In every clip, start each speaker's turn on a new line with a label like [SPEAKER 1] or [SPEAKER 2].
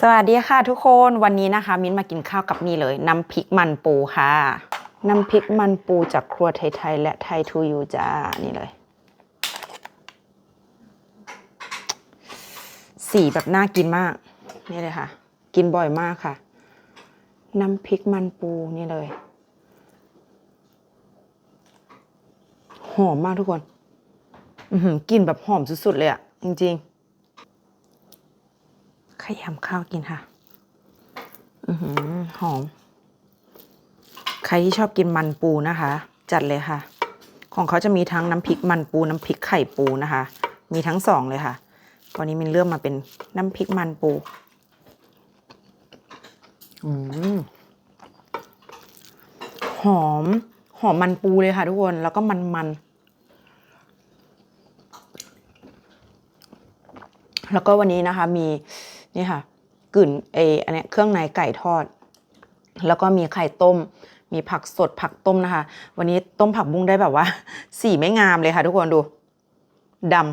[SPEAKER 1] สวัสดีค่ะทุกคนวันนี้นะคะ มิ้นมากินข้าวกับนี่เลยน้ำพริกมันปูค่ะ น้ำพริกมันปูจากครัวไทยๆและไทยทูยูจ้านี่เลย สีแบบน่ากินมาก นี่เลยค่ะ กินบ่อยมากค่ะ น้ำพริกมันปูนี่เลยหอมมากทุกคนอือหือกลิ่นแบบหอมสุดๆเลยอะจริงๆ ขยำข้าวกินค่ะ อือหือหอม ใครที่ชอบกินมันปูนะคะ จัดเลยค่ะ ของเขาจะมีทั้งน้ำพริกมันปูน้ำพริกไข่ปูนะคะ มีทั้งสองเลยค่ะ วันนี้มินเลือกมาเป็นน้ำพริกมันปู อืมหอม หอมมันปูเลยค่ะทุกคน แล้วก็มันมันๆแล้วก็วันนี้นะคะมี นี่ค่ะกึ่นเออันเนี้ยเครื่องในไก่ทอด แล้วก็มีไข่ต้ม มีผักสดผักต้มนะคะ วันนี้ต้มผักบุ้งได้แบบว่า สีไม่งามเลยค่ะ ทุกคนดูดำ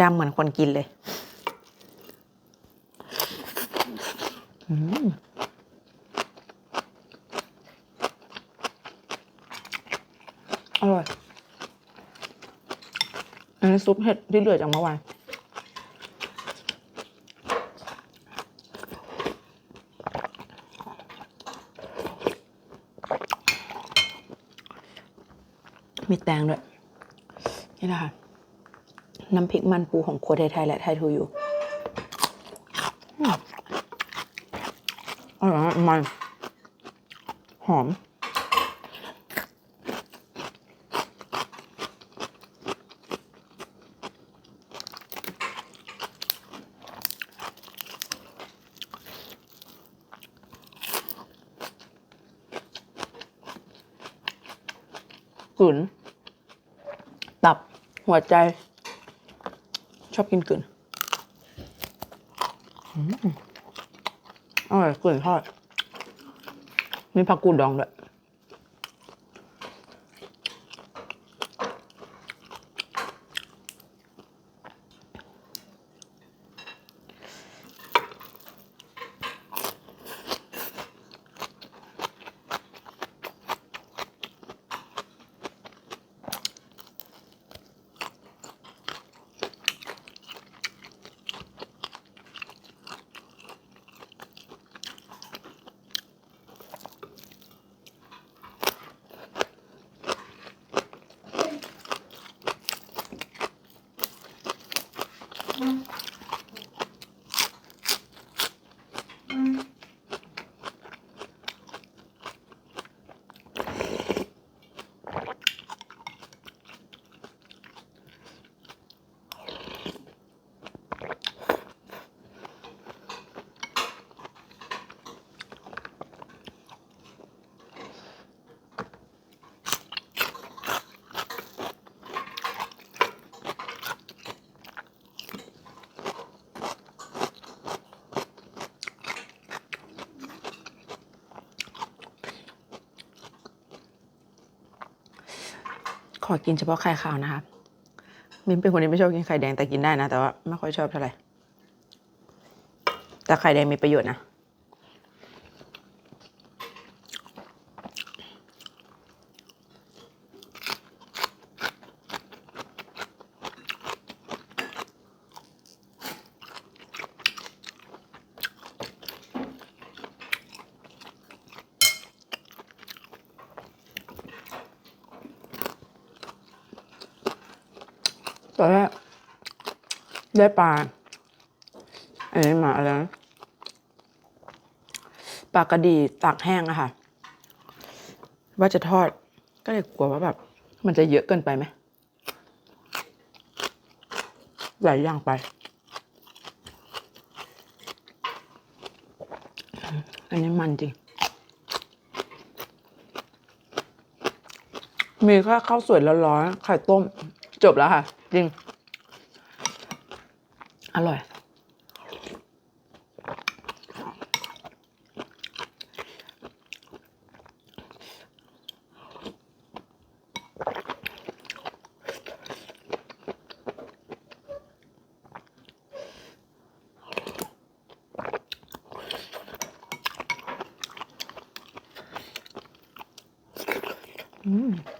[SPEAKER 1] ดำเหมือนคนกินเลยอร่อย อันนี้ซุปเห็ดที่เหลือจากเมื่อวาน มีแตงด้วย นี่แหละค่ะ น้ำพริกมันปูของครัวไทยๆและไทยทูยูอืมอร่อยมัน หอมกลืน หัวใจ ชอบกินกลืนอืมอร่อยกลืนทอดมีผักกูดดองด้วย ขอกินเฉพาะไข่ขาวนะคะมินเป็นคนที่ไม่ชอบกินไข่แดงแต่กินได้นะ แต่ว่าไม่ค่อยชอบเท่าไหร่ แต่ไข่แดงมีประโยชน์นะ อนแรกได้ปลาอันนี้มาอะไรปลากระดีตากแห้งอะค่ะ ว่าจะทอดก็เลยกลัวว่าแบบ มันจะเยอะเกินไปไหมหลายอย่างไป อันนี้มันจริง มีแค่ข้าวสวยร้อนๆไข่ต้ม จบแล้วค่ะ จริง อร่อย อืม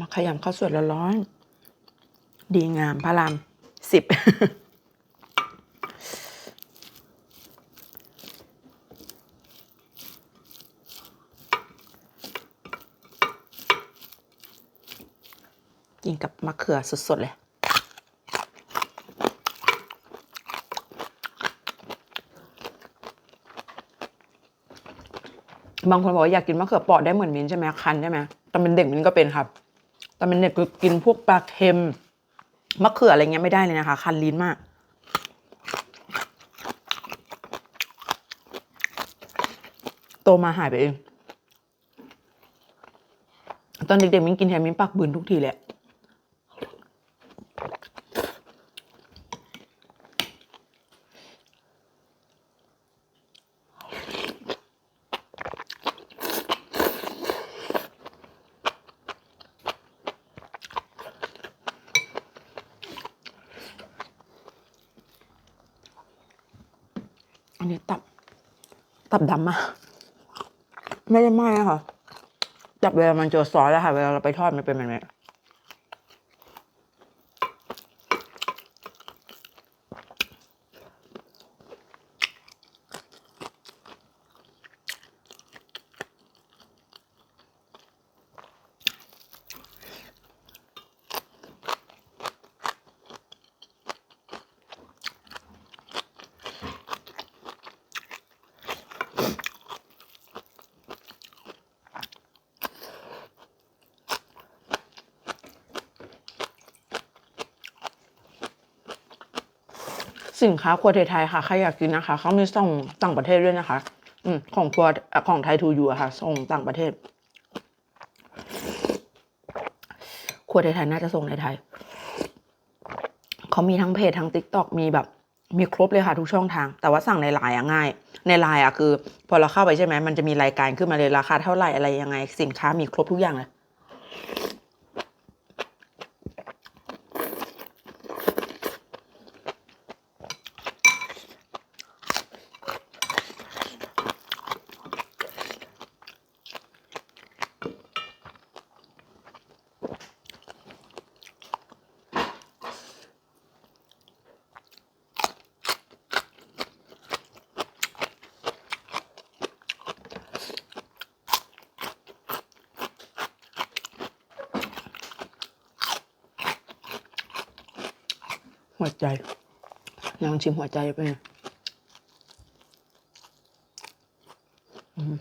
[SPEAKER 1] มาขยำข้าวสวยร้อนๆดีงามพระรามสิบกินกับมะเขือสด ๆ เลย บางคนบอกว่าอยากกินมะเขือเปาะได้เหมือนมินใช่ไหมคันใช่ไหมตอนเป็นเด็กมินก็เป็นครับ ต่เป็นเด็กคือกินพวกปลาเค็มมะเขืออะไรเงี้ยไม่ได้เลยนะคะ คันลิ้นมาก โตมาหายไปเอง ตอนเด็กๆมิ้นกินแฮมมินปากบืนทุกทีแหละ นนี้ตับ ตับดำมากไม่ได้ไหม้อะค่ะตับเวลามันเจอซอสแล้วค่ะ เวลาเราไปทอดมันเป็นแบบนี้ สินค้าครัวไทยๆค่ะ ใครอยากกินนะคะ เขามีส่งต่างประเทศด้วยนะคะ อืมของครัวอของไทยทูยูอะค่ะ ส่งต่างประเทศ ครัวไทยๆน่าจะส่งในไทย เขามีทั้งเพจทั้งติ๊กต็อกมีแบบ มีครบเลยค่ะทุกช่องทาง แต่ว่าสั่งในไลน์อะง่าย ในไลน์อะคือ พอเราเข้าไปใช่ไหมมันจะมีรายการขึ้นมาเลยราคาเท่าไหร่อะไรยังไง สินค้ามีครบทุกอย่างเลย หัวใจลองชิมหัวใจไปหน่อยอืม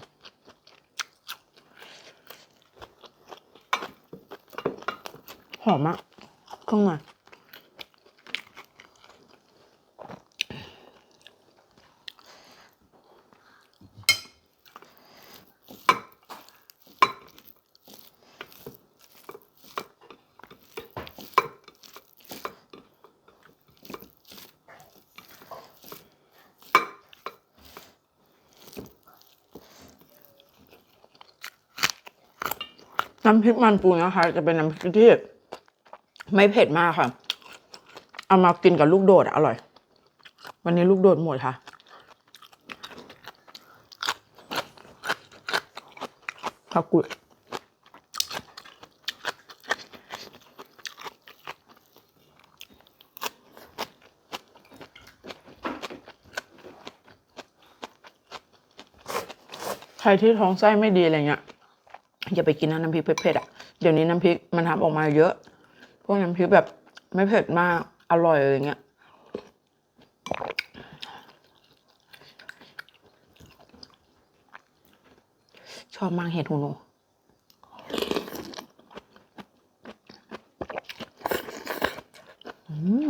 [SPEAKER 1] หอมมากเครื่องใน น้ำพริกมันปูนะคะ จะเป็นน้ำพริกที่ไม่เผ็ดมากค่ะ เอามากินกับลูกโดดอร่อย วันนี้ลูกโดดหมดค่ะข้าวกุยใครที่ท้องไส้ไม่ดีอะไรเงี้ย อย่าไปกินนะน้ำพริกเผ็ดๆอะเดี๋ยวนี้น้ำพริกมันทำออกมาเยอะ พวกน้ำพริกแบบไม่เผ็ดมากอร่อยอะไรเงี้ยชอบมากเห็ดหูหนูอืม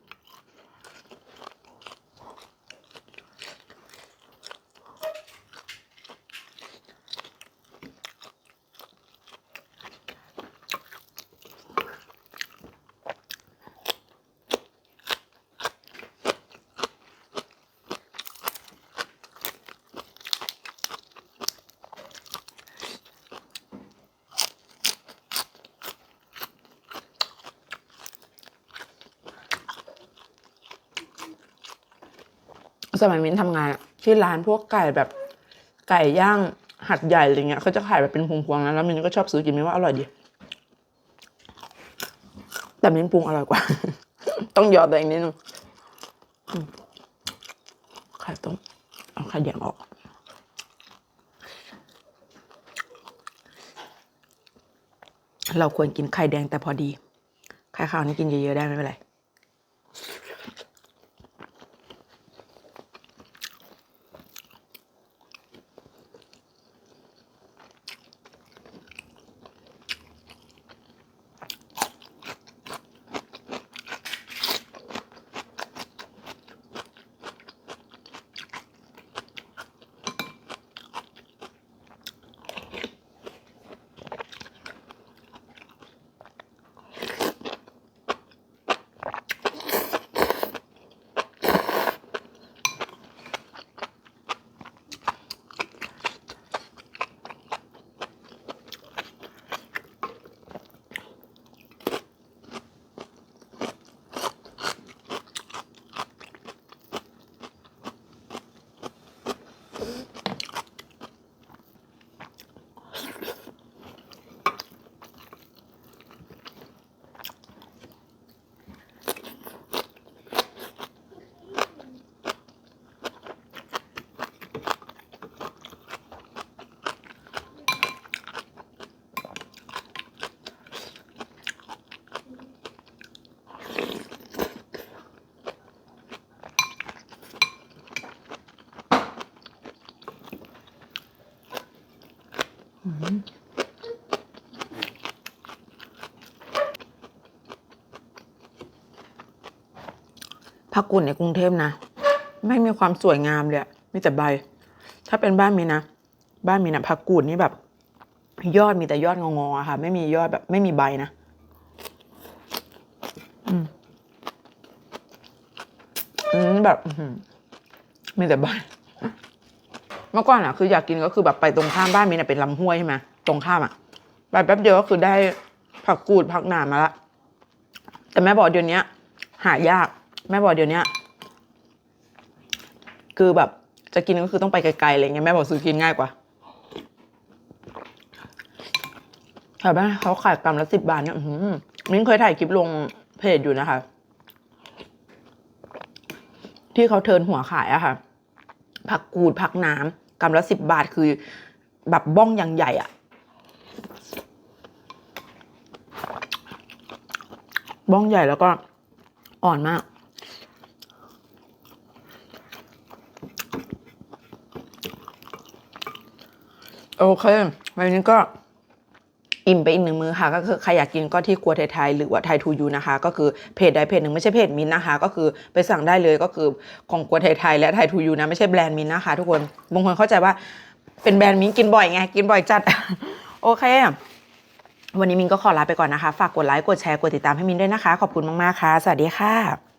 [SPEAKER 1] สมัยมิ้นทำงานที่ร้านพวกไก่แบบไก่ย่างหัดใหญ่อะไรเงี้ยเขาจะขายแบบเป็นพวงๆนะแล้วมิ้นก็ชอบซื้อกินมิ้นว่าอร่อยดี แต่มิ้นปรุงอร่อยกว่า ต้องยอมตัวเองนิดนึงไข่ต้มเอาไข่แดงออกเราควรกินไข่แดงแต่พอดี ไข่ขาวนี่กินเยอะๆได้ไม่เป็นไร ผักกุ่นในกรุงเทพนะ ไม่มีความสวยงามเลยมีแต่ใบ ถ้าเป็นบ้านมีนะ บ้านมีนะผักกูดนี่แบบ ยอดมีแต่ยอดงอๆค่ะ ไม่มียอดแบบไม่มีใบนะอืมอืมแบบมีแต่ใบ เมื่อก่อนอะคืออยากกินก็คือแบบไปตรงข้ามบ้านมีนะเป็นลำห้วยใช่ไหมตรงข้ามอะไปแป๊บเดียวก็คือได้ผักกูดผักหนามมาละแต่แม่บอกเดี๋ยวนี้หายาก แม่บอกเดี๋ยวนี้คือแบบจะกินก็คือต้องไปไกลๆอะไรเงี้ยแม่บอกซื้อกินง่ายกว่าแต่แม่เขาขายกรัมละสิบบาทเนี่ยมิ้นเคยถ่ายคลิปลงเพจอยู่นะคะ ที่เขาเทินหัวขายอะค่ะ ผักกูดผักน้ำ กรัมละสิบบาทคือแบบบ้องอย่างใหญ่อะบ้องใหญ่แล้วก็อ่อนมาก โอเควันนี้ก็ อิ่มไปอีกหนึ่งมือค่ะ ก็คือใครอยากกินก็ที่ครัวไทยๆหรือว่าไทยทูยูนะคะ ก็คือเพจใดเพจหนึ่งไม่ใช่เพจมินนะคะ ก็คือไปสั่งได้เลยก็คือของครัวไทยๆและไทยทูยูนะไม่ใช่แบรนด์มินนะคะ ทุกคนบางคนเข้าใจว่าเป็นแบรนด์มินกินบ่อยไงกินบ่อยจัด โอเค วันนี้มินก็ขอลาไปก่อนนะคะ ฝากกดไลค์กดแชร์กดติดตามให้มินด้วยนะคะ ขอบคุณมากๆค่ะ สวัสดีค่ะ